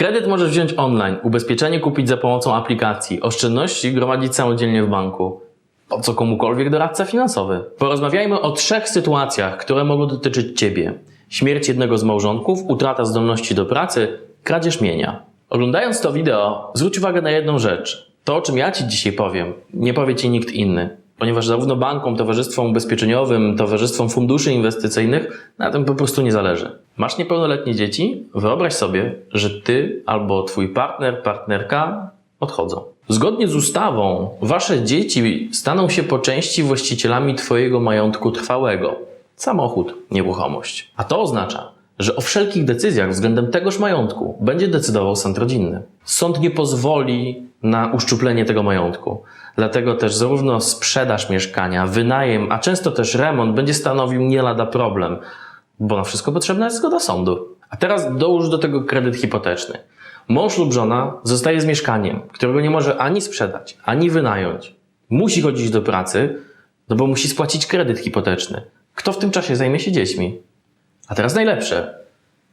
Kredyt możesz wziąć online, ubezpieczenie kupić za pomocą aplikacji, oszczędności gromadzić samodzielnie w banku. Po co komukolwiek doradca finansowy? Porozmawiajmy o trzech sytuacjach, które mogą dotyczyć Ciebie. Śmierć jednego z małżonków, utrata zdolności do pracy, kradzież mienia. Oglądając to wideo, zwróć uwagę na jedną rzecz. To, o czym ja Ci dzisiaj powiem, nie powie Ci nikt inny. Ponieważ zarówno bankom, towarzystwom ubezpieczeniowym, towarzystwom funduszy inwestycyjnych na tym po prostu nie zależy. Masz niepełnoletnie dzieci? Wyobraź sobie, że Ty albo Twój partner, partnerka odchodzą. Zgodnie z ustawą, Wasze dzieci staną się po części właścicielami Twojego majątku trwałego samochód, nieruchomość. A to oznacza, że o wszelkich decyzjach względem tegoż majątku będzie decydował sąd rodzinny. Sąd nie pozwoli na uszczuplenie tego majątku. Dlatego też zarówno sprzedaż mieszkania, wynajem, a często też remont będzie stanowił nie lada problem, bo na wszystko potrzebna jest zgoda sądu. A teraz dołóż do tego kredyt hipoteczny. Mąż lub żona zostaje z mieszkaniem, którego nie może ani sprzedać, ani wynająć. Musi chodzić do pracy, no bo musi spłacić kredyt hipoteczny. Kto w tym czasie zajmie się dziećmi? A teraz najlepsze.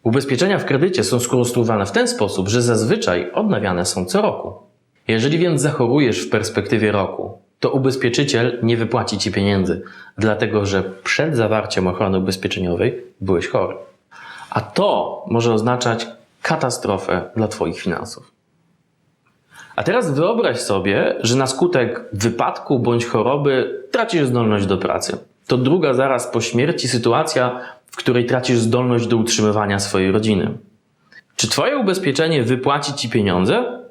Ubezpieczenia w kredycie są skonstruowane w ten sposób, że zazwyczaj odnawiane są co roku. Jeżeli więc zachorujesz w perspektywie roku, to ubezpieczyciel nie wypłaci ci pieniędzy, dlatego że przed zawarciem ochrony ubezpieczeniowej byłeś chory. A to może oznaczać katastrofę dla Twoich finansów. A teraz wyobraź sobie, że na skutek wypadku bądź choroby tracisz zdolność do pracy. To druga zaraz po śmierci sytuacja, w której tracisz zdolność do utrzymywania swojej rodziny. Czy Twoje ubezpieczenie wypłaci Ci pieniądze?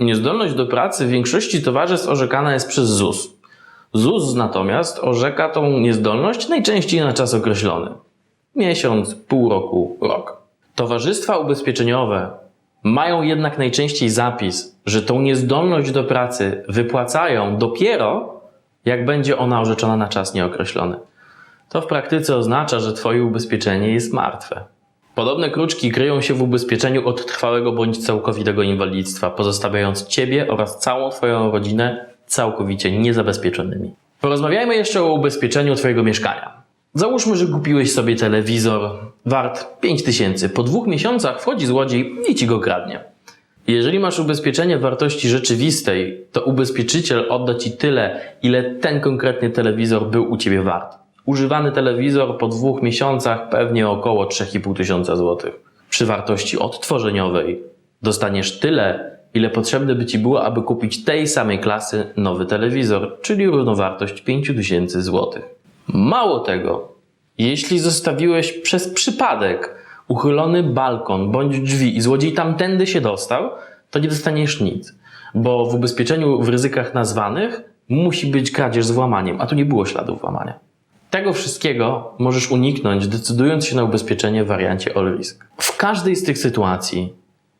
Niezdolność do pracy w większości towarzystw orzekana jest przez ZUS. ZUS natomiast orzeka tą niezdolność najczęściej na czas określony. Miesiąc, pół roku, rok. Towarzystwa ubezpieczeniowe mają jednak najczęściej zapis, że tą niezdolność do pracy wypłacają dopiero, jak będzie ona orzeczona na czas nieokreślony. To w praktyce oznacza, że Twoje ubezpieczenie jest martwe. Podobne kruczki kryją się w ubezpieczeniu od trwałego bądź całkowitego inwalidztwa, pozostawiając Ciebie oraz całą Twoją rodzinę całkowicie niezabezpieczonymi. Porozmawiajmy jeszcze o ubezpieczeniu Twojego mieszkania. Załóżmy, że kupiłeś sobie telewizor wart 5000. Po dwóch miesiącach wchodzi złodziej i Ci go kradnie. Jeżeli masz ubezpieczenie wartości rzeczywistej, to ubezpieczyciel odda Ci tyle, ile ten konkretny telewizor był u Ciebie wart. Używany telewizor po dwóch miesiącach pewnie około 3,5 tysiąca złotych. Przy wartości odtworzeniowej dostaniesz tyle, ile potrzebne by Ci było, aby kupić tej samej klasy nowy telewizor, czyli równowartość 5 tysięcy złotych. Mało tego, jeśli zostawiłeś przez przypadek uchylony balkon bądź drzwi i złodziej tamtędy się dostał, to nie dostaniesz nic, bo w ubezpieczeniu w ryzykach nazwanych musi być kradzież z włamaniem, a tu nie było śladów włamania. Tego wszystkiego możesz uniknąć, decydując się na ubezpieczenie w wariancie All Risk. W każdej z tych sytuacji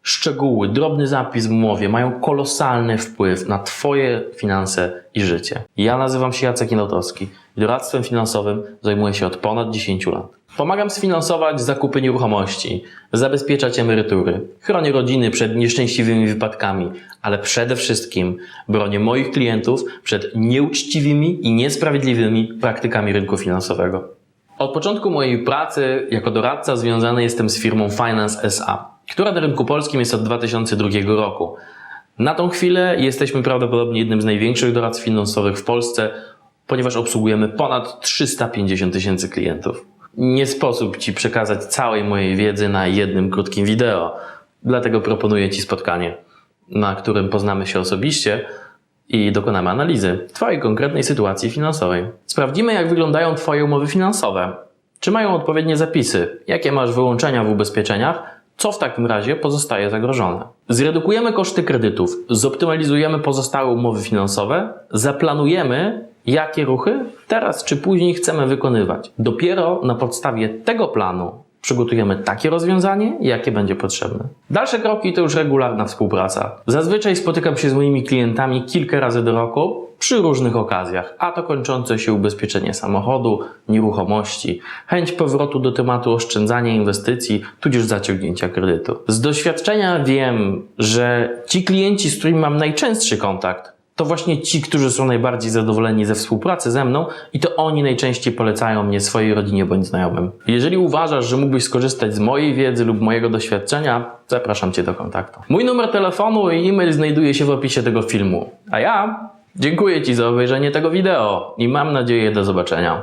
szczegóły, drobny zapis w umowie mają kolosalny wpływ na Twoje finanse i życie. Ja nazywam się Jacek Inotowski i doradztwem finansowym zajmuję się od ponad 10 lat. Pomagam sfinansować zakupy nieruchomości, zabezpieczać emerytury, chronię rodziny przed nieszczęśliwymi wypadkami, ale przede wszystkim bronię moich klientów przed nieuczciwymi i niesprawiedliwymi praktykami rynku finansowego. Od początku mojej pracy jako doradca związany jestem z firmą Finance SA, która na rynku polskim jest od 2002 roku. Na tą chwilę jesteśmy prawdopodobnie jednym z największych doradców finansowych w Polsce, ponieważ obsługujemy ponad 350 tysięcy klientów. Nie sposób Ci przekazać całej mojej wiedzy na jednym krótkim wideo, dlatego proponuję Ci spotkanie, na którym poznamy się osobiście i dokonamy analizy Twojej konkretnej sytuacji finansowej. Sprawdzimy, jak wyglądają Twoje umowy finansowe. Czy mają odpowiednie zapisy? Jakie masz wyłączenia w ubezpieczeniach? Co w takim razie pozostaje zagrożone? Zredukujemy koszty kredytów, zoptymalizujemy pozostałe umowy finansowe, zaplanujemy, jakie ruchy teraz czy później chcemy wykonywać. Dopiero na podstawie tego planu przygotujemy takie rozwiązanie, jakie będzie potrzebne. Dalsze kroki to już regularna współpraca. Zazwyczaj spotykam się z moimi klientami kilka razy do roku przy różnych okazjach, a to kończące się ubezpieczenie samochodu, nieruchomości, chęć powrotu do tematu oszczędzania inwestycji, tudzież zaciągnięcia kredytu. Z doświadczenia wiem, że ci klienci, z którymi mam najczęstszy kontakt, to właśnie ci, którzy są najbardziej zadowoleni ze współpracy ze mną i to oni najczęściej polecają mnie swojej rodzinie bądź znajomym. Jeżeli uważasz, że mógłbyś skorzystać z mojej wiedzy lub mojego doświadczenia, zapraszam Cię do kontaktu. Mój numer telefonu i e-mail znajduje się w opisie tego filmu. A ja dziękuję Ci za obejrzenie tego wideo i mam nadzieję do zobaczenia.